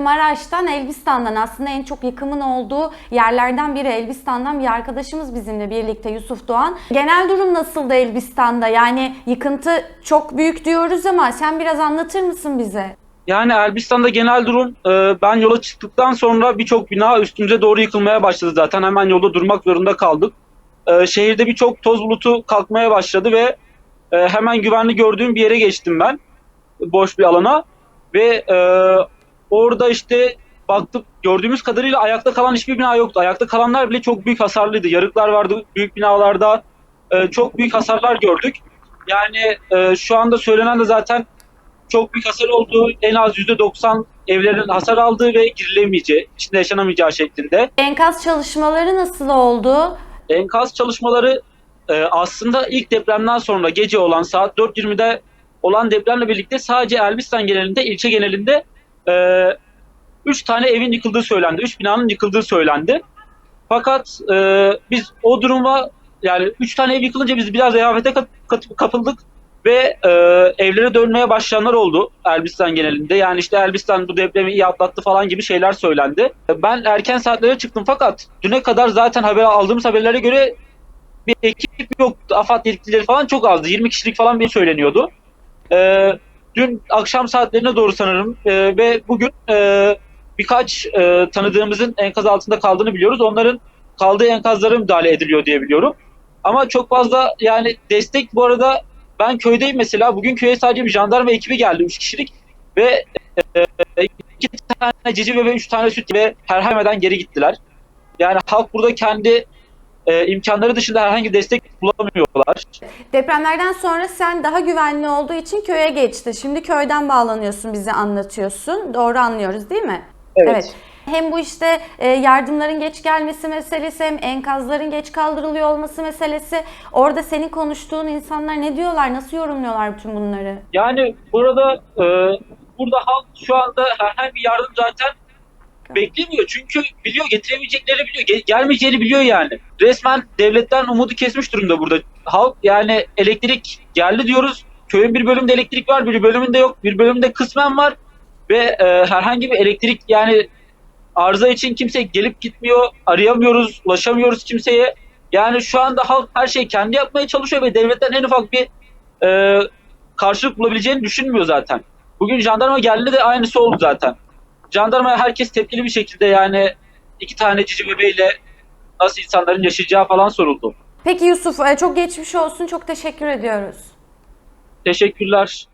Maraş'tan, Elbistan'dan aslında en çok yıkımın olduğu yerlerden biri Elbistan'dan bir arkadaşımız bizimle birlikte Yusuf Doğan. Genel durum nasıldı Elbistan'da? Yani yıkıntı çok büyük diyoruz ama sen biraz anlatır mısın bize? Yani Elbistan'da genel durum e, ben yola çıktıktan sonra birçok bina üstümüze doğru yıkılmaya başladı zaten. Hemen yolda durmak zorunda kaldık. E, şehirde birçok toz bulutu kalkmaya başladı ve e, hemen güvenli gördüğüm bir yere geçtim ben. Boş bir alana. Ve e, orada işte baktık gördüğümüz kadarıyla ayakta kalan hiçbir bina yoktu. Ayakta kalanlar bile çok büyük hasarlıydı. Yarıklar vardı büyük binalarda. E, çok büyük hasarlar gördük. Yani e, şu anda söylenen de zaten çok büyük hasar olduğu, en az %90 evlerin hasar aldığı ve girilemeyeceği, içinde yaşanamayacağı şeklinde. Enkaz çalışmaları nasıl oldu? Enkaz çalışmaları e, aslında ilk depremden sonra gece olan saat 4.20'de olan depremle birlikte sadece Elbistan genelinde, ilçe genelinde 3 tane evin yıkıldığı söylendi. 3 binanın yıkıldığı söylendi. Fakat e, biz o duruma yani 3 tane ev yıkılınca biz biraz rehavete kapıldık ve e, evlere dönmeye başlayanlar oldu Elbistan genelinde. Yani işte Elbistan bu depremi iyi atlattı falan gibi şeyler söylendi. Ben erken saatlere çıktım fakat düne kadar zaten haber aldığımız haberlere göre bir ekip yoktu. AFAD yetkilileri falan çok azdı. 20 kişilik falan bir söyleniyordu. E, dün akşam saatlerine doğru sanırım e, ve bugün e, birkaç e, tanıdığımızın enkaz altında kaldığını biliyoruz. Onların kaldığı enkazlara müdahale ediliyor diye biliyorum. Ama çok fazla yani destek bu arada ben köydeyim mesela. Bugün köye sadece bir jandarma ekibi geldi. Üç kişilik. Ve e, iki tane cici ve üç tane süt ve herhangi geri gittiler. Yani halk burada kendi e, imkanları dışında herhangi destek bulamıyorlar. Depremlerden sonra sen daha güvenli olduğu için köye geçti. Şimdi köyden bağlanıyorsun, bize anlatıyorsun. Doğru anlıyoruz değil mi? Evet. Hem bu işte e, yardımların geç gelmesi meselesi hem enkazların geç kaldırılıyor olması meselesi. Orada senin konuştuğun insanlar ne diyorlar, nasıl yorumluyorlar bütün bunları? Yani burada e, burada halk şu anda herhangi bir yardım zaten beklemiyor. Çünkü biliyor getiremeyeceklerini biliyor. Ge- gelmeyeceğini biliyor yani. Resmen devletten umudu kesmiş durumda burada. Halk yani elektrik geldi diyoruz. Köyün bir bölümünde elektrik var, bir bölümünde yok. Bir bölümünde kısmen var. Ve e, herhangi bir elektrik yani arıza için kimse gelip gitmiyor. Arayamıyoruz, ulaşamıyoruz kimseye. Yani şu anda halk her şeyi kendi yapmaya çalışıyor ve devletten en ufak bir e, karşılık bulabileceğini düşünmüyor zaten. Bugün jandarma geldi de aynısı oldu zaten. Jandarmaya herkes tepkili bir şekilde yani iki tane cici bebeğiyle nasıl insanların yaşayacağı falan soruldu. Peki Yusuf, e, çok geçmiş olsun, çok teşekkür ediyoruz. Teşekkürler.